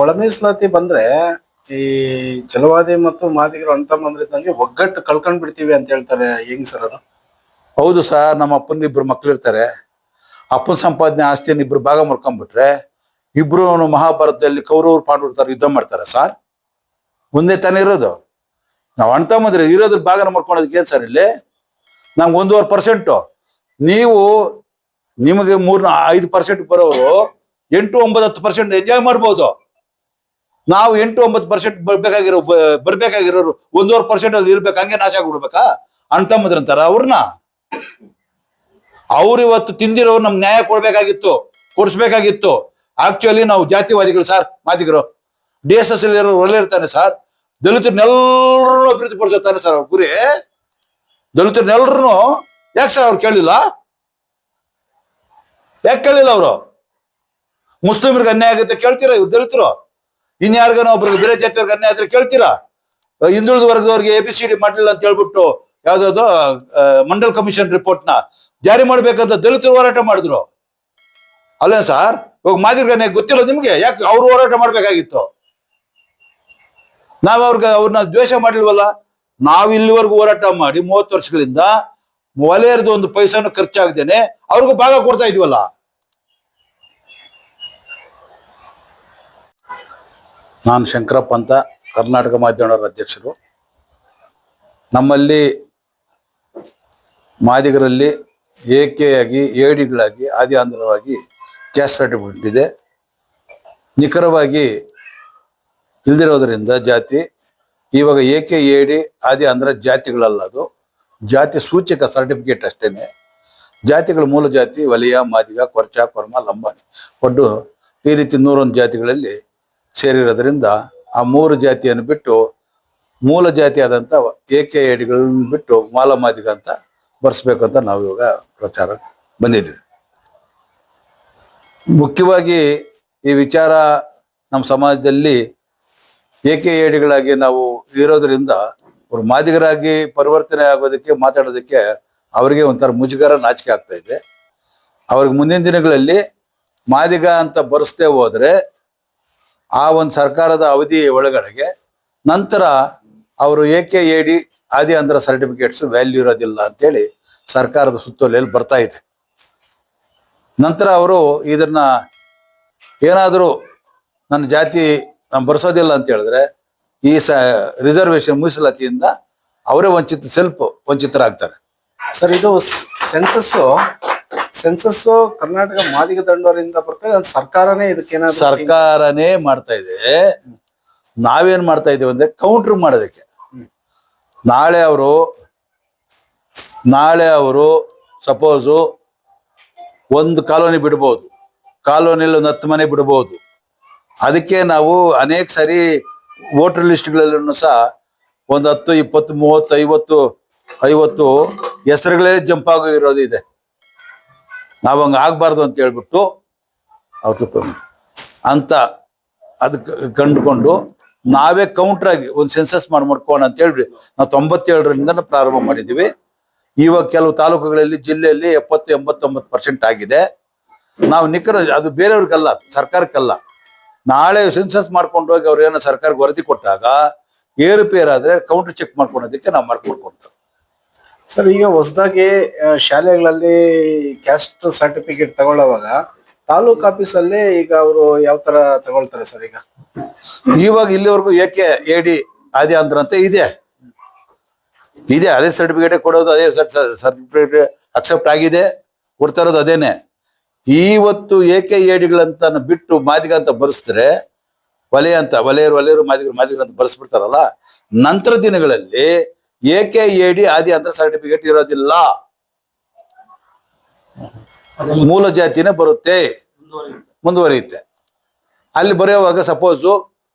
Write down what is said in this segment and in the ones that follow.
ಒಳ ಮೀಸಲಾತಿ ಬಂದ್ರೆ ಈ ಜಲವಾದಿ ಮತ್ತು ಮಾದಿಗರು ಅಂತ ಬಂದ್ರಿದ್ದಂಗೆ ಒಗ್ಗಟ್ಟು ಕಳ್ಕೊಂಡ್ ಬಿಡ್ತೀವಿ ಅಂತ ಹೇಳ್ತಾರೆ ಹೆಂಗ್ ಸರ್ ಅದು? ಹೌದು ಸರ್, ನಮ್ಮ ಅಪ್ಪನ ಇಬ್ರು ಮಕ್ಳು ಇರ್ತಾರೆ. ಅಪ್ಪನ ಸಂಪಾದನೆ ಆಸ್ತಿಯನ್ನು ಇಬ್ರು ಭಾಗ ಮಾಡ್ಕೊಂಡ್ಬಿಟ್ರೆ ಇಬ್ರು ಮಹಾಭಾರತದಲ್ಲಿ ಕೌರವರು ಪಾಂಡವರು ಯುದ್ಧ ಮಾಡ್ತಾರೆ ಸರ್. ಮುಂದೆ ತಾನೇ ಇರೋದು. ನಾವು ಅಣ್ಣ ತಮ್ಮಂದ್ರೆ ಇರೋದ್ರ ಭಾಗನ ಮಾಡ್ಕೊಳೋದಕ್ಕೆ ಏನು ಸರ್ ಇಲ್ಲಿ? ನಮ್ಗೆ ಒಂದೂವರೆ ಪರ್ಸೆಂಟು ನೀವು ನಿಮಗೆ ಮೂರ್ ಐದು ಪರ್ಸೆಂಟ್ ಬರೋರು ಎಂಟು ಒಂಬತ್ತು ಹತ್ತು ಪರ್ಸೆಂಟ್ ಎಂಜಾಯ್ ಮಾಡ್ಬೋದು. ನಾವು ಎಂಟು ಒಂಬತ್ತು ಪರ್ಸೆಂಟ್ ಬರ್ಬೇಕಾಗಿರೋ ಬರ್ಬೇಕಾಗಿರೋರು ಒಂದೂವರೆ ಪರ್ಸೆಂಟ್ ಅಲ್ಲಿ ಇರ್ಬೇಕು, ಹಂಗೆ ನಾಶ ಆಗ್ಬಿಡ್ಬೇಕಾ? ಅಣ್ಣ ತಮ್ಮದ್ರಂತಾರ ಅವ್ರನ್ನ. ಅವ್ರು ಇವತ್ತು ತಿಂದಿರೋರು ನಮ್ಗೆ ನ್ಯಾಯ ಕೊಡ್ಬೇಕಾಗಿತ್ತು, ಕೊಡಿಸ್ಬೇಕಾಗಿತ್ತು. ಆಕ್ಚುಲಿ ನಾವು ಜಾತಿವಾದಿಗಳು ಸರ್, ಮಾದಿಗರು. ಡಿ ಎಸ್ ಎಸ್ ಒಳ್ಳೆ ಇರ್ತಾನೆ ಸರ್. ದಲಿತರನ್ನೆಲ್ಲರೂ ಅಭಿವೃದ್ಧಿ ಪಡಿಸುತ್ತಾನೆ ಸರ್ ಅವ್ರ ಗುರಿ. ದಲಿತರನ್ನೆಲ್ಲರೂ ಯಾಕೆ ಸರ್ ಅವ್ರು ಕೇಳಿಲ್ಲ? ಯಾಕೆ ಕೇಳಿಲ್ಲ ಅವರು? ಮುಸ್ಲಿಮರಿಗೆ ಅನ್ಯಾಯ ಆಗುತ್ತೆ ಕೇಳ್ತೀರ ಇವ್ರು ದಲಿತರು? ಇನ್ಯಾರಿಗಾನ ಒಬ್ರು ಬೇರೆ ಜಾತಿಯವ್ರಿಗೆ ಅನ್ಯಾಯ ಆದ್ರೆ ಕೇಳ್ತೀರಾ? ಹಿಂದುಳಿದ ವರ್ಗದವ್ರಿಗೆ ಎ ಬಿ ಸಿ ಡಿ ಮಾಡಲಿಲ್ಲ ಅಂತ ಹೇಳ್ಬಿಟ್ಟು ಯಾವ್ದಾದ್ರು ಮಂಡಲ್ ಕಮಿಷನ್ ರಿಪೋರ್ಟ್ನ ಜಾರಿ ಮಾಡ್ಬೇಕಂತ ದಲಿತರು ಹೋರಾಟ ಮಾಡಿದ್ರು. ಅಲ್ಲ ಸರ್? ಇವಾಗ ಮಾದಿರ್ಗನೆ ಗೊತ್ತಿಲ್ಲ ನಿಮ್ಗೆ? ಯಾಕೆ ಅವ್ರು ಹೋರಾಟ ಮಾಡ್ಬೇಕಾಗಿತ್ತು? ನಾವ್ ಅವ್ರಿಗೆ ಅವ್ರನ್ನ ದ್ವೇಷ ಮಾಡಿಲ್ವಲ್ಲ? ನಾವ್ ಇಲ್ಲಿವರೆಗೂ ಹೋರಾಟ ಮಾಡಿ ಮೂವತ್ತು ವರ್ಷಗಳಿಂದ ವಲಯದ ಒಂದು ಪೈಸಾನು ಖರ್ಚಾಗ್ದೇನೆ ಅವ್ರಿಗೂ ಭಾಗ ಕೊಡ್ತಾ ಇದೀವಲ್ಲ? ನಾನು ಶಂಕರಪ್ಪ ಅಂತ ಕರ್ನಾಟಕ ಮಾಧ್ಯಮದವರ ಅಧ್ಯಕ್ಷರು. ನಮ್ಮಲ್ಲಿ ಮಾದಿಗರಲ್ಲಿ ಏಕೆಯಾಗಿ, ಏಡಿಗಳಾಗಿ ಆದಿ ಆಂಧ್ರವಾಗಿ ಕ್ಯಾಸ್ಟ್ ಸರ್ಟಿಫಿಕೇಟ್ ಇದೆ. ನಿಖರವಾಗಿ ಇಲ್ದಿರೋದರಿಂದ ಜಾತಿ, ಇವಾಗ ಏಕೆ ಏಡಿ ಆದಿ ಆಂಧ್ರ ಜಾತಿಗಳಲ್ಲ ಅದು. ಜಾತಿ ಸೂಚಕ ಸರ್ಟಿಫಿಕೇಟ್ ಅಷ್ಟೇನೆ. ಜಾತಿಗಳ ಮೂಲ ಜಾತಿ ವಲಯ, ಮಾದಿಗ, ಕೊರ್ಚ, ಕೊರ್ಮ, ಲಂಬಾಣಿ. ಒಟ್ಟು ಈ ರೀತಿ ನೂರೊಂದು ಜಾತಿಗಳಲ್ಲಿ ಸೇರಿರೋದ್ರಿಂದ ಆ ಮೂರು ಜಾತಿಯನ್ನು ಬಿಟ್ಟು ಮೂಲ ಜಾತಿಯಾದಂಥ ಏಕೆ ಏಡಿಗಳನ್ನ ಬಿಟ್ಟು ಮಾಲ ಮಾದಿಗ ಅಂತ ಬರ್ಸ್ಬೇಕು ಅಂತ ನಾವು ಇವಾಗ ಪ್ರಚಾರ ಬಂದಿದ್ವಿ. ಮುಖ್ಯವಾಗಿ ಈ ವಿಚಾರ ನಮ್ಮ ಸಮಾಜದಲ್ಲಿ ಏಕೆ ಏಡಿಗಳಾಗಿ ನಾವು ಇರೋದ್ರಿಂದ ಅವರು ಮಾದಿಗರಾಗಿ ಪರಿವರ್ತನೆ ಆಗೋದಕ್ಕೆ ಮಾತಾಡೋದಕ್ಕೆ ಅವರಿಗೆ ಒಂಥರ ಮುಜುಗರ ನಾಚಿಕೆ ಆಗ್ತಾ ಇದೆ. ಅವ್ರಿಗೆ ಮುಂದಿನ ದಿನಗಳಲ್ಲಿ ಮಾದಿಗ ಅಂತ ಬರೆಸ್ದೇ ಹೋದ್ರೆ ಆ ಒಂದು ಸರ್ಕಾರದ ಅವಧಿ ಒಳಗಡೆಗೆ ನಂತರ ಅವರು ಏಕೆ ಎಡಿ ಆದಿ ಅಂದ್ರ ಸರ್ಟಿಫಿಕೇಟ್ಸ್ ವ್ಯಾಲ್ಯೂ ಇರೋದಿಲ್ಲ ಅಂತೇಳಿ ಸರ್ಕಾರದ ಸುತ್ತೋಲೆಯಲ್ಲಿ ಬರ್ತಾ ಇದೆ. ನಂತರ ಅವರು ಇದನ್ನ ಏನಾದರೂ ನನ್ನ ಜಾತಿ ಬರ್ಸೋದಿಲ್ಲ ಅಂತ ಹೇಳಿದ್ರೆ ಈ ಸ ರಿಸರ್ವೇಶನ್ ಮೀಸಲಾತಿಯಿಂದ ಅವರೇ ವಂಚಿತ ಸೆಲ್ಫ್ ವಂಚಿತರಾಗ್ತಾರೆ. ಸರ್, ಇದು ಸೆನ್ಸಸ್ ಸೆನ್ಸಸ್ ಕರ್ನಾಟಕ ಮಾದಿಗ ತಂಡವರಿಂದ ಬರ್ತದೆ ಅದು ಸರ್ಕಾರನೇ ಇದಕ್ಕೆ ಸರ್ಕಾರನೇ ಮಾಡ್ತಾ ಇದೆ. ನಾವೇನ್ ಮಾಡ್ತಾ ಇದೀವಿ ಅಂದ್ರೆ ಕೌಂಟ್ರ್ ಮಾಡೋದಕ್ಕೆ. ನಾಳೆ ಅವರು ನಾಳೆ ಅವರು ಸಪೋಸು ಒಂದು ಕಾಲೋನಿ ಬಿಡ್ಬೋದು. ಕಾಲೋನಿಯಲ್ಲಿ ಒಂದು ಹತ್ತು ಮನೆ ಬಿಡ್ಬೋದು. ಅದಕ್ಕೆ ನಾವು ಅನೇಕ ಸರಿ ವೋಟರ್ ಲಿಸ್ಟ್ಗಳಲ್ಲೂ ಸಹ ಒಂದು ಹತ್ತು ಇಪ್ಪತ್ತು ಮೂವತ್ತು ಐವತ್ತು ಐವತ್ತು ಹೆಸರುಗಳೇ ಜಂಪ್ ಆಗಿರೋದು ಇದೆ ನಾವು ಹಂಗೆ ಆಗ್ಬಾರ್ದು ಅಂತ ಹೇಳ್ಬಿಟ್ಟು ಅವತ್ತು ಅಂತ ಅದಕ್ಕೆ ಕಂಡುಕೊಂಡು ನಾವೇ ಕೌಂಟರ್ ಆಗಿ ಒಂದು ಸೆನ್ಸಸ್ ಮಾಡಿ ಮಾಡ್ಕೋಣ ಅಂತ ಹೇಳಿ ನಾವು ತೊಂಬತ್ತೇಳರಿಂದ ಪ್ರಾರಂಭ ಮಾಡಿದ್ದೀವಿ ಇವಾಗ ಕೆಲವು ತಾಲೂಕುಗಳಲ್ಲಿ, ಜಿಲ್ಲೆಯಲ್ಲಿ ಎಪ್ಪತ್ತು, ಎಂಬತ್ತೊಂಬತ್ತು ಪರ್ಸೆಂಟ್ ಆಗಿದೆ. ನಾವು ನಿಖರ ಅದು ಬೇರೆಯವ್ರಿಗಲ್ಲ, ಸರ್ಕಾರಕ್ಕಲ್ಲ. ನಾಳೆ ಸೆನ್ಸಸ್ ಮಾಡ್ಕೊಂಡು ಹೋಗಿ ಅವ್ರು ಏನೋ ಸರ್ಕಾರಕ್ಕೆ ವರದಿ ಕೊಟ್ಟಾಗ, ಏರುಪೇರಾದ್ರೆ ಕೌಂಟರ್ ಚೆಕ್ ಮಾಡ್ಕೊಳೋದಕ್ಕೆ ನಾವು ಮಾಡ್ಕೊಡ್ಕೊಂತಾರೆ ಸರ್, ಈಗ ಹೊಸದಾಗಿ ಶಾಲೆಗಳಲ್ಲಿ ಕ್ಯಾಸ್ಟ್ ಸರ್ಟಿಫಿಕೇಟ್ ತಗೊಳ್ಳುವಾಗ ತಾಲೂಕ್ ಆಫೀಸಲ್ಲಿ ಈಗ ಅವರು ಯಾವ ತರ ತಗೊಳ್ತಾರೆ ಸರ್ ಈಗ? ಇವಾಗ ಇಲ್ಲಿವರೆಗೂ ಏಕೆ ಎಡಿ ಆದಿ ಅಂದ್ರ ಅಂತ ಇದೆ. ಇದೆ, ಅದೇ ಸರ್ಟಿಫಿಕೇಟ್ ಕೊಡೋದು, ಅದೇ ಸರ್ಟಿಫಿಕೇಟ್ ಅಕ್ಸೆಪ್ಟ್ ಆಗಿದೆ. ಕೊಡ್ತಾ ಇರೋದು ಅದೇನೆ. ಇವತ್ತು ಏಕೆ ಎಡಿಗಳಂತ ಬಿಟ್ಟು ಮಾದಿಗ ಅಂತ ಬರೆಸಿದ್ರೆ, ವಲಯ ಅಂತ, ವಲಯರು ವಲಯರು ಮಾದಿಗರು ಮಾದಿಗರು ಅಂತ ಬರೆಸ್ಬಿಡ್ತಾರಲ್ಲ, ನಂತರ ದಿನಗಳಲ್ಲಿ ಏಕೆ ಎಡಿ ಆದಿ ಅಂತ ಸರ್ಟಿಫಿಕೇಟ್ ಇರೋದಿಲ್ಲ. ಮೂಲ ಜಾತಿನೇ ಬರುತ್ತೆ. ಮುಂದುವರಿಯುತ್ತೆ. ಅಲ್ಲಿ ಬರೆಯುವಾಗ ಸಪೋಸು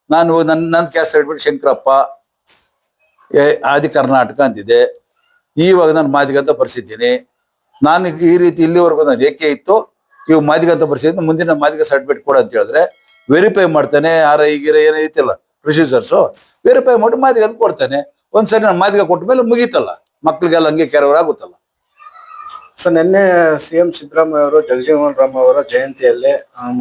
ನಾನು ನನ್ನ ನನ್ನ ಕ್ಯಾಸ್ಟ್ ಸರ್ಟಿಫಿಕೇಟ್ ಶಂಕರಪ್ಪ ಆದಿ ಕರ್ನಾಟಕ ಅಂತಿದೆ. ಇವಾಗ ನಾನು ಮಾದಿಗ ಅಂತ ಬರ್ಸಿದ್ದೀನಿ. ನಾನು ಈ ರೀತಿ ಇಲ್ಲಿವರೆಗೂ ನಾನು ಏಕೆ ಇತ್ತು. ಇವಾಗ ಮಾದಿಗ ಅಂತ ಬರ್ಸಿದ್ದೀನಿ. ಮುಂದಿನ ಮಾದಿಗ ಸರ್ಟಿಫಿಕೇಟ್ ಕೊಡು ಅಂತ ಹೇಳಿದ್ರೆ ವೆರಿಫೈ ಮಾಡ್ತಾನೆ. ಆರ ಈಗಿರ ಏನೈತಿಲ್ಲ ಪ್ರೊಸೀಜರ್ಸು ವೆರಿಫೈ ಮಾಡಿ ಮಾದಿಗ ಅಂತ ಕೊಡ್ತಾನೆ. ಒಂದ್ಸರಿ ನಮ್ಮ ಮಾದಿಗ ಕೊಟ್ಟ ಮೇಲೆ ಮುಗೀತಲ್ಲ. ಮಕ್ಳಿಗೆಲ್ಲ ಹಂಗೆ ಕೆರವರ್ ಆಗುತ್ತಲ್ಲ. ಸರ್ ನಿನ್ನೆ ಸಿಎಂ ಸಿದ್ದರಾಮಯ್ಯ ಅವರು ಜಗಜೀವನ್ ರಾಮ್ ಅವರ ಜಯಂತಿಯಲ್ಲಿ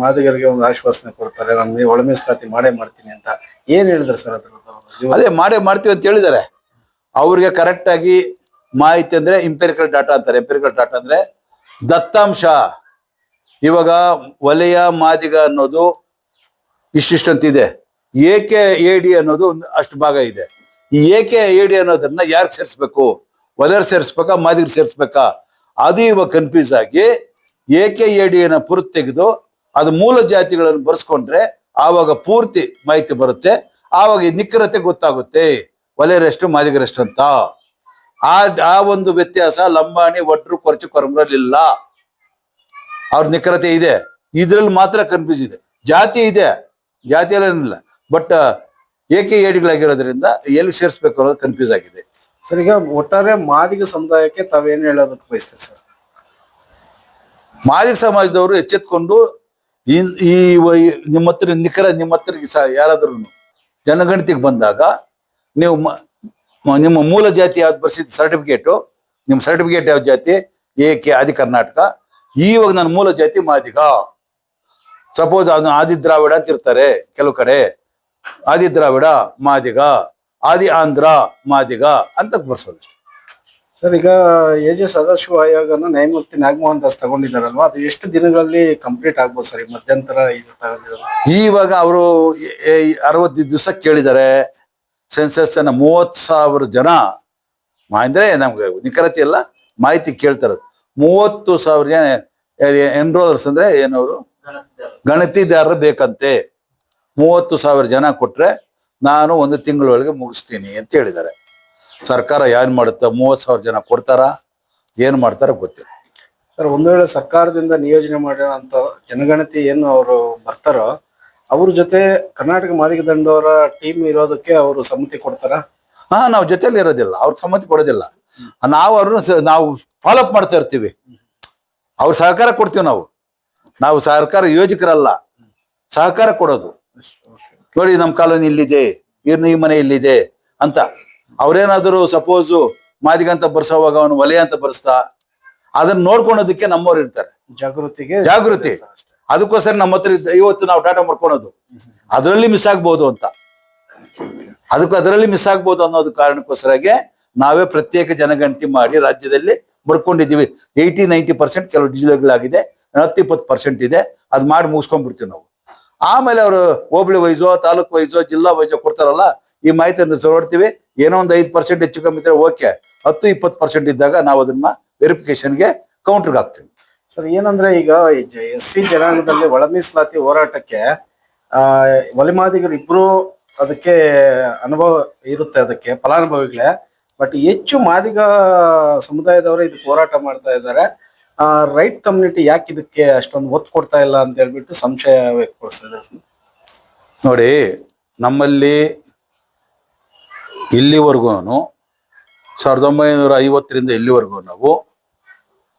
ಮಾದಿಗರಿಗೆ ಒಂದು ಆಶ್ವಾಸನೆ ಕೊಡ್ತಾರೆ. ನಮ್ಗೆ ಒಳ ಮೀಸಲಾತಿ ಮಾಡೇ ಮಾಡ್ತೀನಿ ಅಂತ ಏನ್ ಹೇಳಿದ್ರು ಸರ್ ಅದ್ರದ್ದು ಅದೇ ಮಾಡೇ ಮಾಡ್ತೀವಿ ಅಂತ ಹೇಳಿದ್ದಾರೆ. ಅವ್ರಿಗೆ ಕರೆಕ್ಟ್ ಆಗಿ ಮಾಹಿತಿ ಅಂದ್ರೆ ಇಂಪೆರಿಕಲ್ ಡಾಟಾ ಅಂತಾರೆ. ಎಂಪೆರಿಕಲ್ ಡಾಟಾ ಅಂದ್ರೆ ದತ್ತಾಂಶ. ಇವಾಗ ವಲಯ ಮಾದಿಗ ಅನ್ನೋದು ಇಷ್ಟಿಷ್ಟಂತಿದೆ. ಏಕೆ ಎ ಡಿ ಅನ್ನೋದು ಒಂದು ಅಷ್ಟು ಭಾಗ ಇದೆ. ಈ ಏಕೆ ಎ ಡಿ ಅನ್ನೋದನ್ನ ಯಾರು ಸೇರಿಸ್ಬೇಕು? ವಲರ್ ಸೇರಿಸ್ಬೇಕಾ? ಮಾದಿಗರು ಸೇರಿಸ್ಬೇಕಾ? ಅದು ಇವಾಗ ಕನ್ಫ್ಯೂಸ್ ಆಗಿ ಏಕೆ ಎ ಪೂರ್ತಿ ಪುರತ್ ತೆಗೆದು ಅದು ಮೂಲ ಜಾತಿಗಳನ್ನು ಬರ್ಸ್ಕೊಂಡ್ರೆ ಆವಾಗ ಪೂರ್ತಿ ಮಾಹಿತಿ ಬರುತ್ತೆ. ಆವಾಗ ನಿಖರತೆ ಗೊತ್ತಾಗುತ್ತೆ. ವಲಯರೆಷ್ಟು ಮಾದಿಗರೆಷ್ಟು ಅಂತ. ಆ ಆ ಒಂದು ವ್ಯತ್ಯಾಸ ಲಂಬಾಣಿ ಒಟ್ರು ಕೊರಚು ಕೊರಮರಲ್ಲಿಲ್ಲ ಅವ್ರ ನಿಖರತೆ ಇದೆ. ಇದ್ರಲ್ಲಿ ಮಾತ್ರ ಕನ್ಫ್ಯೂಸ್ ಇದೆ. ಜಾತಿ ಇದೆ. ಜಾತಿಯಲ್ಲೇನಿಲ್ಲ. ಬಟ್ ಏಕೆ ಏಡಿಗಳಾಗಿರೋದ್ರಿಂದ ಎಲ್ಲಿ ಸೇರಿಸ್ಬೇಕು ಅನ್ನೋದು ಕನ್ಫ್ಯೂಸ್ ಆಗಿದೆ. ಸರ್ ಈಗ ಒಟ್ಟಾರೆ ಮಾದಿಗ ಸಮುದಾಯಕ್ಕೆ ತಾವೇನು ಹೇಳೋದಕ್ಕೆ ಬಯಸ್ತೀರಿ ಸರ್? ಮಾದಿಗ ಸಮಾಜದವರು ಎಚ್ಚೆತ್ಕೊಂಡು ಈ ನಿಮ್ಮ ಹತ್ರ ನಿಖರ ನಿಮ್ಮ ಹತ್ರ ಯಾರಾದ್ರೂ ಜನಗಣತಿಗೆ ಬಂದಾಗ ನೀವು ನಿಮ್ಮ ಮೂಲ ಜಾತಿ ಯಾವ್ದು ಬರ್ಸಿದ ಸರ್ಟಿಫಿಕೇಟು ನಿಮ್ಮ ಸರ್ಟಿಫಿಕೇಟ್ ಯಾವ ಜಾತಿ? ಎ ಕೆ ಆದಿ ಕರ್ನಾಟಕ? ಇವಾಗ ನನ್ನ ಮೂಲ ಜಾತಿ ಮಾದಿಗ. ಸಪೋಸ್ ಅದು ಆದಿ ದ್ರಾವಿಡ ಅಂತ ಇರ್ತಾರೆ ಕೆಲವು ಕಡೆ. ಆದಿ ದ್ರಾವಿಡ ಮಾದಿಗ ಆದಿ ಆಂಧ್ರ ಮಾದಿಗ ಅಂತ ಬರ್ಸೋದು ಸರ್ ಈಗ ಎ ಜೆ ಸದಾಶಿವ ಆಯೋಗನ ನ್ಯಾಯಮೂರ್ತಿ ನಾಗಮೋಹನ್ ದಾಸ್ ತಗೊಂಡಿದಾರಲ್ವಾ ಅದು ಎಷ್ಟು ದಿನಗಳಲ್ಲಿ ಕಂಪ್ಲೀಟ್ ಆಗ್ಬೋದು ಸರ್ ಈ ಮಧ್ಯಂತರ ಇದು ತಗೊಂಡಿದ್ದಾರೆ ಇವಾಗ ಅವರು ಅರವತ್ತು ದಿವಸ ಕೇಳಿದ್ದಾರೆ. ಸೆನ್ಸಸ್ ಅನ್ನ ಮೂವತ್ತು ಸಾವಿರ ಜನ ಮಾ- ಅಂದ್ರೆ ನಮ್ಗೆ ನಿಖರತೆ ಇಲ್ಲ ಮಾಹಿತಿ ಕೇಳ್ತಾರೆ. ಮೂವತ್ತು ಸಾವಿರ ಜನ ಎನ್ರೋಲರ್ಸ್ ಅಂದ್ರೆ ಏನವರು ಗಣತಿದಾರರು ಬೇಕಂತೆ. ಮೂವತ್ತು ಸಾವಿರ ಜನ ಕೊಟ್ರೆ ನಾನು ಒಂದು ತಿಂಗಳೊಳಗೆ ಮುಗಿಸ್ತೀನಿ ಅಂತ ಹೇಳಿದ್ದಾರೆ. ಸರ್ಕಾರ ಏನ್ ಮಾಡುತ್ತೆ? ಮೂವತ್ತು ಸಾವಿರ ಜನ ಕೊಡ್ತಾರಾ? ಏನ್ ಮಾಡ್ತಾರ ಗೊತ್ತಿಲ್ಲ. ಸರ್ ಒಂದು ವೇಳೆ ಸರ್ಕಾರದಿಂದ ನಿಯೋಜನೆ ಮಾಡಿರೋಂತ ಜನಗಣತಿ ಏನು ಅವರು ಬರ್ತಾರೋ ಅವ್ರ ಜೊತೆ ಕರ್ನಾಟಕ ಮಾದಿಗ ದಂಡವರ ಟೀಮ್ ಇರೋದಕ್ಕೆ ಅವರು ಸಮ್ಮತಿ ಕೊಡ್ತಾರ? ಹಾ ನಾವು ಜೊತೆಲಿ ಇರೋದಿಲ್ಲ. ಅವ್ರ ಸಮ್ಮತಿ ಕೊಡೋದಿಲ್ಲ. ನಾವು ಅವ್ರನ್ನ ನಾವು ಫಾಲೋಅಪ್ ಮಾಡ್ತಾ ಇರ್ತೀವಿ. ಅವ್ರ ಸಹಕಾರ ಕೊಡ್ತೀವಿ ನಾವು. ನಾವು ಸರ್ಕಾರ ಯೋಜಕರಲ್ಲ. ಸಹಕಾರ ಕೊಡೋದು. ನೋಡಿ ನಮ್ಮ ಕಾಲೋನಿ ಇಲ್ಲಿದೆ ಇವ್ರನ್ನ ಈ ಮನೆ ಇಲ್ಲಿದೆ ಅಂತ. ಅವರೇನಾದರೂ ಸಪೋಸು ಮಾದಿಗಂತ ಬರ್ಸೋವಾಗ ಅವನು ವಲಯ ಅಂತ ಬರ್ಸ್ತಾ ಅದನ್ನ ನೋಡ್ಕೊಳೋದಕ್ಕೆ ನಮ್ಮವ್ರು ಇರ್ತಾರೆ. ಜಾಗೃತಿಗೆ ಜಾಗೃತಿ. ಅದಕ್ಕೋಸ್ಕರ ನಮ್ಮ ಹತ್ರ ಇದ್ದ- ಇವತ್ತು ನಾವು ಡಾಟಾ ಮಾಡ್ಕೊಳೋದು ಅದರಲ್ಲಿ ಮಿಸ್ ಆಗ್ಬೋದು ಅಂತ. ಅದಕ್ಕೆ ಅದರಲ್ಲಿ ಮಿಸ್ ಆಗ್ಬೋದು ಅನ್ನೋದು ಕಾರಣಕ್ಕೋಸ್ಕರಾಗೆ ನಾವೇ ಪ್ರತ್ಯೇಕ ಜನಗಣತಿ ಮಾಡಿ ರಾಜ್ಯದಲ್ಲಿ ಬಡ್ಕೊಂಡಿದ್ದೀವಿ ಏಯ್ಟಿ ನೈಂಟಿ ಪರ್ಸೆಂಟ್ ಕೆಲವು ಡಿಜಿಟಲ್ಗಳಾಗಿದೆ ಹತ್ತು ಇಪ್ಪತ್ತು ಪರ್ಸೆಂಟ್ ಇದೆ. ಅದು ಮಾಡಿ ಮುಗಿಸ್ಕೊಂಡ್ಬಿಡ್ತೀವಿ ನಾವು. ಆಮೇಲೆ ಅವರು ಹೋಬಳಿ ವೈಸೋ, ತಾಲೂಕು ವೈಸೋ, ಜಿಲ್ಲಾ ವೈಸೋ ಕೊಡ್ತಾರಲ್ಲ, ಈ ಮಾಹಿತಿಯನ್ನು ನೋಡ್ತೀವಿ. ಏನೋ ಒಂದು ಐದು ಪರ್ಸೆಂಟ್ ಹೆಚ್ಚು ಕಮ್ಮಿ ಇದ್ರೆ ಓಕೆ ಹತ್ತು, ಇಪ್ಪತ್ತು ಪರ್ಸೆಂಟ್ ಇದ್ದಾಗ ನಾವು ಅದನ್ನ ವೆರಿಫಿಕೇಶನ್ಗೆ ಕೌಂಟರ್ಗೆ ಹಾಕ್ತೀವಿ. ಸರ್, ಏನಂದ್ರೆ ಈಗ ಎಸ್ ಸಿ ಜನಾಂಗದಲ್ಲಿ ಒಳ ಮೀಸಲಾತಿ ಹೋರಾಟಕ್ಕೆ ಒಲಿಮಾದಿಗರು ಇಬ್ರು ಅದಕ್ಕೆ ಅನುಭವ ಇರುತ್ತೆ ಅದಕ್ಕೆ, ಫಲಾನುಭವಿಗಳೇ. ಬಟ್ ಹೆಚ್ಚು ಮಾದಿಗ ಸಮುದಾಯದವರು ಇದಕ್ಕೆ ಹೋರಾಟ ಮಾಡ್ತಾ ಇದ್ದಾರೆ. ರೈಟ್ ಕಮ್ಯುನಿಟಿ ಯಾಕೆ ಇದಕ್ಕೆ ಅಷ್ಟೊಂದು ಒತ್ತು ಕೊಡ್ತಾ ಇಲ್ಲ ಅಂತ ಹೇಳ್ಬಿಟ್ಟು ಸಂಶಯ ವ್ಯಕ್ತಪಡಿಸ್ತಾ ನೋಡಿ, ನಮ್ಮಲ್ಲಿ ಇಲ್ಲಿವರೆಗೂ ಸಾವಿರದ ಒಂಬೈನೂರ ಐವತ್ತರಿಂದ ಇಲ್ಲಿವರೆಗೂ ನಾವು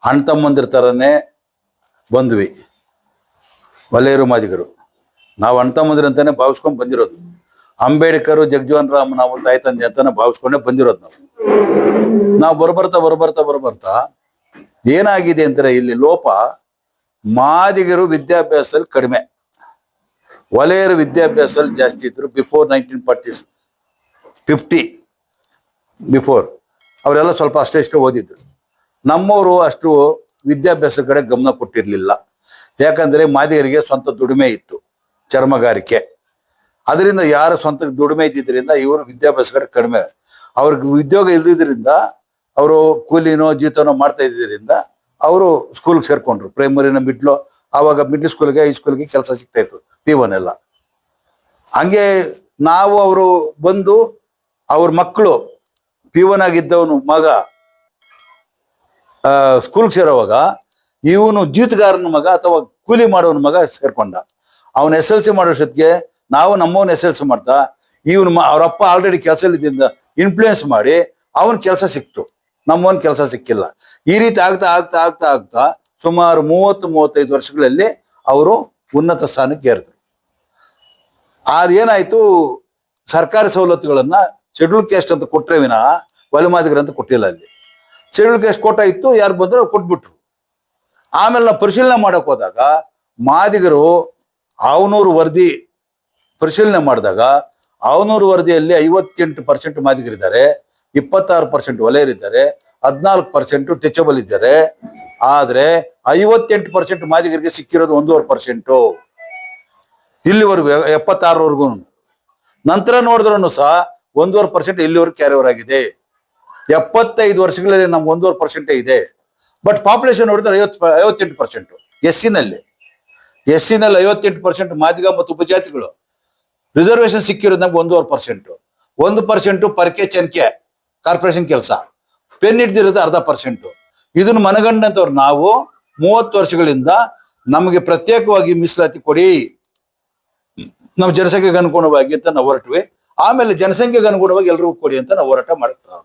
ಅಣ್ಣ ತಮ್ಮಂದಿರ ಥರನೇ ಬಂದ್ವಿ. ವಲಯರು ಮಾದಿಗರು. ನಾವು ಅಣ್ಣ ತಮ್ಮಂದಿರ ಅಂತಾನೆ ಭಾವಿಸ್ಕೊಂಡು ಬಂದಿರೋದು. ಅಂಬೇಡ್ಕರ್, ಜಗಜೀವನ್ ರಾಮ್, ನಾವು ತಾಯಿ ತಂದೆ ಅಂತಾನೆ ಭಾವಿಸ್ಕೊಂಡೇ ಬಂದಿರೋದು ನಾವು. ನಾವು ಬರಬರ್ತಾ ಬರಬರ್ತಾ ಬರ್ಬರ್ತಾ ಏನಾಗಿದೆ ಅಂದರೆ ಇಲ್ಲಿ ಲೋಪ ಮಾದಿಗರು ವಿದ್ಯಾಭ್ಯಾಸದಲ್ಲಿ ಕಡಿಮೆ. ವಲಯರ ವಿದ್ಯಾಭ್ಯಾಸದಲ್ಲಿ ಜಾಸ್ತಿ ಇದ್ದರು before nineteen forties fifty before ಅವರೆಲ್ಲ ಸ್ವಲ್ಪ ಅಷ್ಟೇ ಇಷ್ಟೇ ಓದಿದ್ರು. ನಮ್ಮವರು ಅಷ್ಟು ವಿದ್ಯಾಭ್ಯಾಸ ಕಡೆ ಗಮನ ಕೊಟ್ಟಿರಲಿಲ್ಲ. ಯಾಕಂದರೆ ಮಾದಿಗರಿಗೆ ಸ್ವಂತ ದುಡಿಮೆ ಇತ್ತು, ಚರ್ಮಗಾರಿಕೆ. ಅದರಿಂದ ಯಾರ ಸ್ವಂತ ದುಡಿಮೆ ಇದ್ದಿದ್ದರಿಂದ ಇವರು ವಿದ್ಯಾಭ್ಯಾಸ ಕಡೆ ಕಡಿಮೆ. ಅವ್ರಿಗೆ ಉದ್ಯೋಗ ಇಲ್ದಿದ್ರಿಂದ ಅವರು ಕೂಲಿನೋ ಜೀತನೋ ಮಾಡ್ತಾ ಇದ್ದಿದ್ದರಿಂದ ಅವರು ಸ್ಕೂಲ್ಗೆ ಸೇರ್ಕೊಂಡ್ರು. ಪ್ರೈಮರಿನ ಮಿಡ್ಲು ಆವಾಗ ಮಿಡ್ಲ್ ಸ್ಕೂಲ್ಗೆ ಹೈ ಸ್ಕೂಲ್ಗೆ ಕೆಲಸ ಸಿಗ್ತಾ ಇತ್ತು ಪಿ ಒನ್ ಎಲ್ಲ. ಹಂಗೆ ನಾವು ಅವರು ಬಂದು ಅವ್ರ ಮಕ್ಕಳು ಪಿ ಒನ್ ಆಗಿದ್ದವನು ಮಗ ಸ್ಕೂಲ್ಗೆ ಸೇರೋವಾಗ ಇವನು ಜೀತಗಾರನ ಮಗ ಅಥವಾ ಕೂಲಿ ಮಾಡೋನ ಮಗ ಸೇರ್ಕೊಂಡ. ಅವನ ಎಸ್ ಎಲ್ ಸಿ ಮಾಡೋಷ್ಟೊತ್ತಿಗೆ ನಾವು ನಮ್ಮವನ್ನ ಎಸ್ ಎಲ್ ಸಿ ಮಾಡ್ತಾ, ಇವನು ಅವರಪ್ಪ ಆಲ್ರೆಡಿ ಕೆಲಸ ಇದ್ದಿಂದ ಇನ್ಫ್ಲೂಯೆನ್ಸ್ ಮಾಡಿ ಅವನ ಕೆಲಸ ಸಿಕ್ತು. ನಮ್ಮವನ್ ಕೆಲಸ ಸಿಕ್ಕಿಲ್ಲ. ಈ ರೀತಿ ಆಗ್ತಾ ಆಗ್ತಾ ಆಗ್ತಾ ಆಗ್ತಾ ಸುಮಾರು ಮೂವತ್ತು, ಮೂವತ್ತೈದು ವರ್ಷಗಳಲ್ಲಿ ಅವರು ಉನ್ನತ ಸ್ಥಾನಕ್ಕೆ ಏರಿದ್ರು. ಆದ್ರೆ ಏನಾಯ್ತು, ಸರ್ಕಾರಿ ಸವಲತ್ತುಗಳನ್ನ ಶೆಡ್ಯೂಲ್ ಕ್ಯಾಸ್ಟ್ ಅಂತ ಕೊಟ್ಟರೆ ವಿನ ಅಂತ ಕೊಟ್ಟಿಲ್ಲ ಅಲ್ಲಿ. ಶೆಡ್ಯೂಲ್ ಕ್ಯಾಸ್ಟ್ ಕೋಟ ಇತ್ತು, ಯಾರು ಬಂದ್ರು ಕೊಟ್ಬಿಟ್ರು. ಆಮೇಲೆ ನಾವು ಪರಿಶೀಲನೆ ಮಾಡಕ್ ಹೋದಾಗ ಮಾದಿಗರು ಅವನೂರು ವರದಿ ಪರಿಶೀಲನೆ ಮಾಡಿದಾಗ ಅವನೂರು ವರದಿಯಲ್ಲಿ ಐವತ್ತೆಂಟು ಪರ್ಸೆಂಟ್ ಮಾದಿಗರಿದ್ದಾರೆ. ಇಪ್ಪತ್ತಾರು ಪರ್ಸೆಂಟ್ ವಲಯರಿದ್ದಾರೆ ಹದಿನಾಲ್ಕು ಪರ್ಸೆಂಟ್ ಟಚಬಲ್ ಇದ್ದಾರೆ. ಆದರೆ ಐವತ್ತೆಂಟು ಪರ್ಸೆಂಟ್ ಮಾದಿಗರಿಗೆ ಸಿಕ್ಕಿರೋದು ಒಂದೂವರೆ ಪರ್ಸೆಂಟು ಇಲ್ಲಿವರೆಗೂ ಎಪ್ಪತ್ತಾರವರೆಗೂ ನಂತರ ನೋಡಿದ್ರೂ ಸಹ ಒಂದೂವರೆ ಪರ್ಸೆಂಟ್ ಇಲ್ಲಿವರೆಗೂ ಕ್ಯಾರಿಯರ್ ಆಗಿದೆ ಎಪ್ಪತ್ತೈದು ವರ್ಷಗಳಲ್ಲಿ ನಮ್ಗೆ ಒಂದೂವರೆ ಪರ್ಸೆಂಟೇ ಇದೆ. ಬಟ್ ಪಾಪ್ಯುಲೇಷನ್ ನೋಡಿದ್ರೆ ಐವತ್ತು ಐವತ್ತೆಂಟು ಪರ್ಸೆಂಟು ಎಸ್ ಸಿನಲ್ಲಿ ಎಸ್ ಸಿನಲ್ಲಿ ಐವತ್ತೆಂಟು ಪರ್ಸೆಂಟ್ ಮಾದಿಗ ಮತ್ತು ಉಪಜಾತಿಗಳು. ರಿಸರ್ವೇಶನ್ ಸಿಕ್ಕಿರೋದು ನಮ್ಗೆ ಒಂದೂವರೆ ಪರ್ಸೆಂಟು ಒಂದು ಪರ್ಸೆಂಟು ಪರ್ಕೆ ಚನ್ಕೆ. ಕಾರ್ಪೊರೇಷನ್ ಕೆಲಸ. ಪೆನ್ ಹಿಡ್ದಿರೋದು ಅರ್ಧ ಪರ್ಸೆಂಟು ಇದನ್ನು ಮನಗಂಡಂತವ್ರು ನಾವು ಮೂವತ್ತು ವರ್ಷಗಳಿಂದ ನಮಗೆ ಪ್ರತ್ಯೇಕವಾಗಿ ಮೀಸಲಾತಿ ಕೊಡಿ. ನಮ್ಮ ಜನಸಂಖ್ಯೆಗೆ ಅನುಗುಣವಾಗಿ ಅಂತ ನಾವು ಹೊರಟ್ವಿ. ಆಮೇಲೆ ಜನಸಂಖ್ಯೆಗೆ ಅನುಗುಣವಾಗಿ ಎಲ್ರಿಗೂ ಕೊಡಿ ಅಂತ ನಾವು ಹೋರಾಟ ಮಾಡ್ತಾರೆ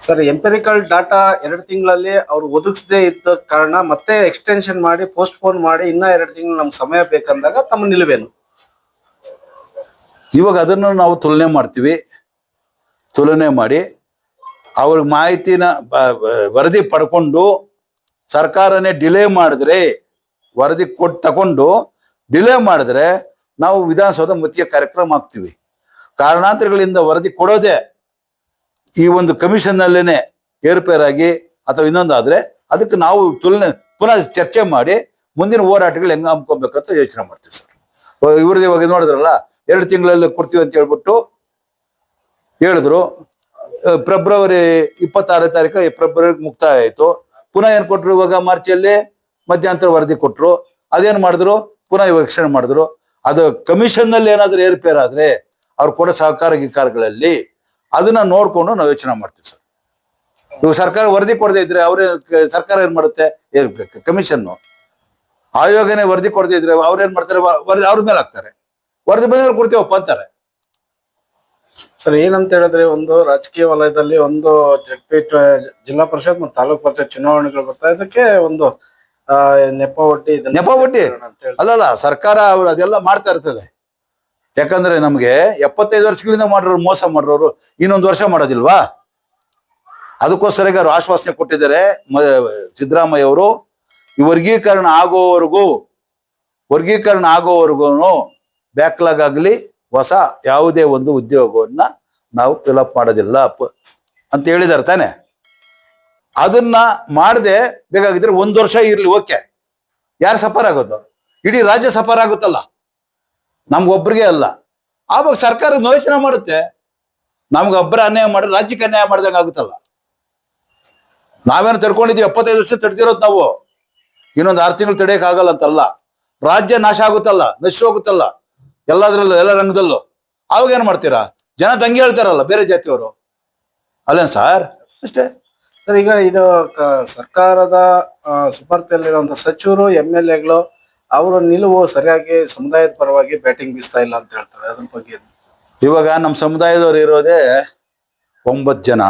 ಸರ್ ಎಂಪೆರಿಕಲ್ ಡಾಟಾ ಎರಡು ತಿಂಗಳಲ್ಲಿ ಅವ್ರು ಒದಗಿಸದೇ ಇದ್ದ ಕಾರಣ ಮತ್ತೆ ಎಕ್ಸ್ಟೆನ್ಷನ್ ಮಾಡಿ ಪೋಸ್ಟ್ ಪೋನ್ ಮಾಡಿ ಇನ್ನ ಎರಡು ತಿಂಗಳು ನಮ್ಗೆ ಸಮಯ ಬೇಕಂದಾಗ ತಮ್ಮ ನಿಲುವೇನು? ಇವಾಗ ಅದನ್ನು ನಾವು ತುಲನೆ ಮಾಡ್ತೀವಿ. ತುಲನೆ ಮಾಡಿ ಅವ್ರ ಮಾಹಿತಿನ ವರದಿ ಪಡ್ಕೊಂಡು ಸರ್ಕಾರನೇ ಡಿಲೇ ಮಾಡಿದ್ರೆ, ವರದಿ ಕೊಟ್ಟು ತಗೊಂಡು ಡಿಲೇ ಮಾಡಿದ್ರೆ ನಾವು ವಿಧಾನಸೌಧ ಮುತ್ತಿಗೆ ಕಾರ್ಯಕ್ರಮ ಆಗ್ತೀವಿ. ಕಾರಣಾಂತರಗಳಿಂದ ವರದಿ ಕೊಡೋದೇ ಈ ಒಂದು ಕಮಿಷನ್ನಲ್ಲೇ ಏರುಪೇರಾಗಿ ಅಥವಾ ಇನ್ನೊಂದಾದ್ರೆ ಅದಕ್ಕೆ ನಾವು ತುಲನೆ, ಪುನಃ ಚರ್ಚೆ ಮಾಡಿ ಮುಂದಿನ ಹೋರಾಟಗಳು ಹೆಂಗೆ ಹಮ್ಕೊಬೇಕಂತ ಯೋಚನೆ ಮಾಡ್ತೀವಿ ಸರ್. ಇವ್ರದ್ದು ಇವಾಗ ನೋಡಿದ್ರಲ್ಲ, ಎರಡು ತಿಂಗಳಲ್ಲಿ ಕೊಡ್ತೀವಿ ಅಂತ ಹೇಳ್ಬಿಟ್ಟು ಹೇಳಿದ್ರು ಫೆಬ್ರವರಿ ಇಪ್ಪತ್ತಾರನೇ ತಾರೀಕು ಫೆಬ್ರವರಿ ಮುಕ್ತಾಯ ಆಯಿತು. ಪುನಃ ಏನ್ ಕೊಟ್ರು ಇವಾಗ ಮಾರ್ಚಲ್ಲಿ ಮಧ್ಯಾಂತರ ವರದಿ ಕೊಟ್ರು. ಅದೇನ್ ಮಾಡಿದ್ರು? ಪುನಃ ಎಕ್ಸ್ಟೆಂಡ್ ಮಾಡಿದ್ರು. ಅದು ಕಮಿಷನ್ನಲ್ಲಿ ನಲ್ಲಿ ಏನಾದ್ರೂ ಏರ್ಪೇರ್ ಅವ್ರು ಕೊಡೋ ಸಹಕಾರ ಗಿಕಾರಗಳಲ್ಲಿ ಅದನ್ನ ನೋಡ್ಕೊಂಡು ನಾವು ಯೋಚನೆ ಮಾಡ್ತೀವಿ ಸರ್. ಇವಾಗ ಸರ್ಕಾರ ವರದಿ ಕೊಡದೇ ಇದ್ರೆ ಅವ್ರೇ ಸರ್ಕಾರ ಏನ್ ಮಾಡುತ್ತೆ? ಏರ್ಬೇಕು. ಕಮಿಷನ್ನು. ಆಯೋಗನೇ ವರದಿ ಕೊಡದೇ ಇದ್ರೆ ಅವ್ರೇನ್ ಮಾಡ್ತಾರೆ? ವರದಿ ಅವ್ರ ಮೇಲೆ ಹಾಕ್ತಾರೆ. ವರದಿ ಬಂದ್ರೆ ಕೊಡ್ತೀವಪ್ಪ ಅಂತಾರೆ. ಸರ್ ಏನಂತ ಹೇಳಿದ್ರೆ ಒಂದು ರಾಜಕೀಯ ವಲಯದಲ್ಲಿ ಒಂದು ಜಡ್ಪಿ ಜಿಲ್ಲಾ ಪರಿಷತ್ ಮತ್ತು ತಾಲೂಕ್ ಪರಿಷತ್ ಚುನಾವಣೆಗಳು ಬರ್ತಾ ಇದಕ್ಕೆ ಒಂದು ಆ, ನೆಪ ಒಡ್ಡಿ ಇದನ್ನ ನೆಪ ಒಡ್ಡಿ? ಅಂತ ಹೇಳಿ. ಅಲ್ಲಲ್ಲ ಸರ್ಕಾರ ಅವ್ರು ಅದೆಲ್ಲ ಮಾಡ್ತಾ ಇರ್ತದೆ ಯಾಕಂದ್ರೆ ನಮ್ಗೆ ಎಪ್ಪತ್ತೈದು ವರ್ಷಗಳಿಂದ ಮಾಡಿರೋರು ಮೋಸ ಮಾಡಿರೋರು ಇನ್ನೊಂದು ವರ್ಷ ಮಾಡೋದಿಲ್ವಾ ಅದಕ್ಕೋಸ್ಕರ ಈಗ ಅವ್ರು ಆಶ್ವಾಸನೆ ಕೊಟ್ಟಿದ್ದಾರೆ ಮ- ಸಿದ್ದರಾಮಯ್ಯ ಅವರು ಈ ವರ್ಗೀಕರಣ ಆಗೋವರೆಗೂ ವರ್ಗೀಕರಣ ಆಗೋವರೆಗೂ ಬ್ಯಾಕ್ಲಾಗ್ ಆಗಲಿ ಹೊಸ ಯಾವುದೇ ಒಂದು ಉದ್ಯೋಗವನ್ನ ನಾವು ಫಿಲಪ್ ಮಾಡೋದಿಲ್ಲ. ಅಂತ ಹೇಳಿದಾರೆ ತಾನೆ. ಅದನ್ನ ಮಾಡದೆ ಬೇಕಾಗಿದ್ರೆ ಒಂದು ವರ್ಷ ಇರ್ಲಿ ಓಕೆ ಯಾರು ಸಫರ್ ಆಗೋದು? ಇಡೀ ರಾಜ್ಯ ಸಫರ್ ಆಗುತ್ತಲ್ಲ? ನಮ್ಗೊಬ್ರಿಗೆ ಅಲ್ಲ. ಆವಾಗ ಸರ್ಕಾರ ಯೋಚನೆ ಮಾಡುತ್ತೆ, ನಮ್ಗೆ ಒಬ್ಬರ ಅನ್ಯಾಯ ಮಾಡಿದ್ರೆ ರಾಜ್ಯಕ್ಕೆ ಅನ್ಯಾಯ ಮಾಡ್ದಂಗೆ ಆಗುತ್ತಲ್ಲ. ನಾವೇನು ತಡ್ಕೊಂಡಿದ್ದೀವಿ ಎಪ್ಪತ್ತೈದು ವರ್ಷ ತಡ್ದಿರೋದು ನಾವು. ಇನ್ನೊಂದು ಆರು ತಿಂಗಳು ತಡೆಯೋಕ್ಕಾಗಲ್ಲ ಅಂತಲ್ಲ. ರಾಜ್ಯ ನಾಶ ಆಗುತ್ತಲ್ಲ, ನಶಿಸಿ ಹೋಗುತ್ತಲ್ಲ. ಎಲ್ಲದ್ರಲ್ಲೂ ಎಲ್ಲ ರಂಗದಲ್ಲೂ. ಅವಾಗ ಏನ್ ಮಾಡ್ತೀರಾ? ಜನ ತಂಗಿ ಹೇಳ್ತಾರಲ್ಲ ಬೇರೆ ಜಾತಿಯವರು. ಅಲ್ಲೇನ್ ಸರ್? ಅಷ್ಟೇ. ಸರ್ ಈಗ ಇದು ಸರ್ಕಾರದ ಆ, ಸುಪರ್ತಿಯಲ್ಲಿರುವಂತ ಸಚಿವರು ಎಂ ಎಲ್ ಎಗಳು ಅವರ ನಿಲುವು ಸರಿಯಾಗಿ ಸಮುದಾಯದ ಪರವಾಗಿ ಬ್ಯಾಟಿಂಗ್ ಬೀಸ್ತಾ ಇಲ್ಲ ಅಂತ ಹೇಳ್ತಾರೆ. ಅದ್ರ ಬಗ್ಗೆ ಇವಾಗ ನಮ್ಮ ಸಮುದಾಯದವ್ರು ಇರೋದೇ ಒಂಬತ್ತು ಜನ.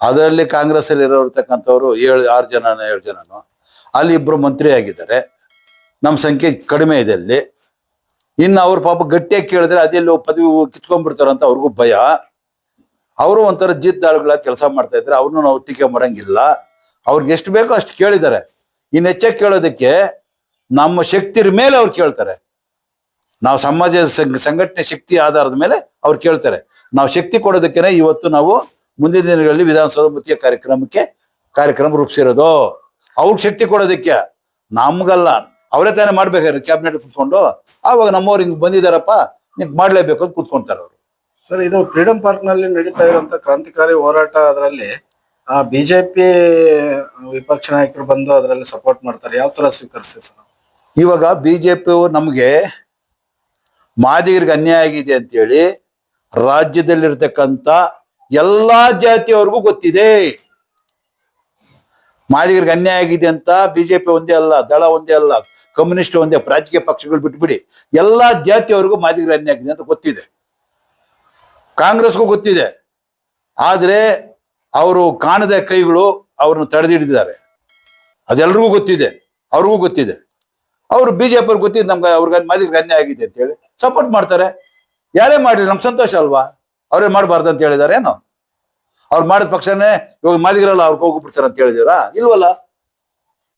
ಅದರಲ್ಲಿ ಕಾಂಗ್ರೆಸ್ ಅಲ್ಲಿ ಇರೋರ್ತಕ್ಕಂಥವ್ರು ಏಳು ಆರು ಜನ ಏಳು ಜನನು ಅಲ್ಲಿ ಇಬ್ಬರು ಮಂತ್ರಿ ಆಗಿದ್ದಾರೆ ನಮ್ಮ ಸಂಖ್ಯೆ ಕಡಿಮೆ ಇದೆ ಅಲ್ಲಿ. ಇನ್ನು ಅವ್ರ ಪಾಪ ಗಟ್ಟಿಯಾಗಿ ಕೇಳಿದ್ರೆ ಅದೆಲ್ಲೋ ಪದವಿ ಕಿತ್ಕೊಂಡ್ಬಿಡ್ತಾರ ಅಂತ ಅವ್ರಿಗೂ ಭಯ. ಅವರು ಒಂಥರ ಜಿದ್ದಾಳುಗಳ ಕೆಲಸ ಮಾಡ್ತಾ ಇದ್ರೆ ಅವ್ರನ್ನೂ ನಾವು ಟೀಕೆ ಮಾಡಂಗಿಲ್ಲ. ಅವ್ರಿಗೆ ಎಷ್ಟು ಬೇಕೋ ಅಷ್ಟು ಕೇಳಿದ್ದಾರೆ. ಇನ್ನು ಹೆಚ್ಚಾಗಿ ಕೇಳೋದಕ್ಕೆ ನಮ್ಮ ಶಕ್ತಿರ ಮೇಲೆ ಅವ್ರು ಕೇಳ್ತಾರೆ. ನಾವು ಸಮಾಜ ಸಂಘ- ಸಂಘಟನೆ ಶಕ್ತಿ ಆಧಾರದ ಮೇಲೆ ಅವ್ರು ಕೇಳ್ತಾರೆ. ನಾವು ಶಕ್ತಿ ಕೊಡೋದಕ್ಕೇನೆ ಇವತ್ತು ನಾವು ಮುಂದಿನ ದಿನಗಳಲ್ಲಿ ವಿಧಾನಸೌಧ ಮತೀಯ ಕಾರ್ಯಕ್ರಮಕ್ಕೆ ಕಾರ್ಯಕ್ರಮ ರೂಪಿಸಿರೋದು. ಅವ್ರಿಗೆ ಶಕ್ತಿ ಕೊಡೋದಕ್ಕೆ ನಮ್ಗಲ್ಲ. ಅವರೇ ತಾನೇ ಮಾಡ್ಬೇಕಾದ್ರೆ ಕ್ಯಾಬಿನೆಟ್ ಕುತ್ಕೊಂಡು ಆವಾಗ ನಮ್ಮವ್ರು ಹಿಂಗ್ ಬಂದಿದಾರಪ್ಪ ನಿಂಗೆ ಮಾಡ್ಲೇಬೇಕು ಅಂತ ಕೂತ್ಕೊಂತಾರೆ ಅವರು. ಸರ್ ಇದು ಫ್ರೀಡಂ ಪಾರ್ಕ್ನಲ್ಲಿ ನಡೀತಾ ಇರುವಂತ ಕ್ರಾಂತಿಕಾರಿ ಹೋರಾಟ ಅದರಲ್ಲಿ ಆ ಬಿಜೆಪಿ ವಿಪಕ್ಷ ನಾಯಕರು ಬಂದು ಅದರಲ್ಲಿ ಸಪೋರ್ಟ್ ಮಾಡ್ತಾರೆ. ಯಾವ ತರ ಸ್ವೀಕರಿಸ್ತೀವಿ ಸರ್ ಇವಾಗ ಬಿಜೆಪಿ ನಮಗೆ ಮಾದಿಗರಿಗೆ ಅನ್ಯಾಯ ಆಗಿದೆ ಅಂತೇಳಿ ರಾಜ್ಯದಲ್ಲಿರ್ತಕ್ಕಂಥ ಎಲ್ಲಾ ಜಾತಿಯವ್ರಿಗೂ ಗೊತ್ತಿದೆ. ಮಾದಿಗರಿಗೆ ಅನ್ಯಾಯ ಆಗಿದೆ ಅಂತ ಬಿಜೆಪಿ ಒಂದೇ ಅಲ್ಲ, ದಳ ಒಂದೇ ಅಲ್ಲ, ಕಮ್ಯುನಿಸ್ಟ್ ಒಂದೇ, ರಾಜಕೀಯ ಪಕ್ಷಗಳು ಬಿಟ್ಬಿಡಿ. ಎಲ್ಲಾ ಜಾತಿಯವರಿಗೂ ಮಾದಿಗರಿಗೆ ಅನ್ಯಾಯ ಆಗಿದೆ ಅಂತ ಗೊತ್ತಿದೆ. ಕಾಂಗ್ರೆಸ್ಗೂ ಗೊತ್ತಿದೆ. ಆದ್ರೆ ಅವರು ಕಾಣದ ಕೈಗಳು ಅವ್ರನ್ನ ತಡೆದಿಡಿದ್ದಾರೆ ಅದೆಲ್ರಿಗೂ ಗೊತ್ತಿದೆ. ಅವ್ರಿಗೂ ಗೊತ್ತಿದೆ. ಅವರು ಬಿಜೆಪಿ ಅವ್ರಿಗೆ ಗೊತ್ತಿದೆ ನಮ್ಗೆ ಅವ್ರಿಗೆ ಮಾದಿಗರಿಗೆ ಅನ್ಯಾಯ ಆಗಿದೆ ಅಂತ ಹೇಳಿ. ಸಪೋರ್ಟ್ ಮಾಡ್ತಾರೆ. ಯಾರೇ ಮಾಡಲಿ, ನಮ್ಗೆ ಸಂತೋಷ ಅಲ್ವಾ? ಅವರೇ ಮಾಡಬಾರ್ದು ಅಂತ ಹೇಳಿದಾರೆ, ಏನು? ಅವ್ರು ಮಾಡಿದ ಪಕ್ಷನೇ ಇವಾಗ ಮಾದಿಗರಲ್ಲ ಅವ್ರಿಗೆ ಹೋಗ್ಬಿಡ್ತಾರೆ ಅಂತ ಹೇಳಿದಿರಾ? ಇಲ್ವಲ್ಲ?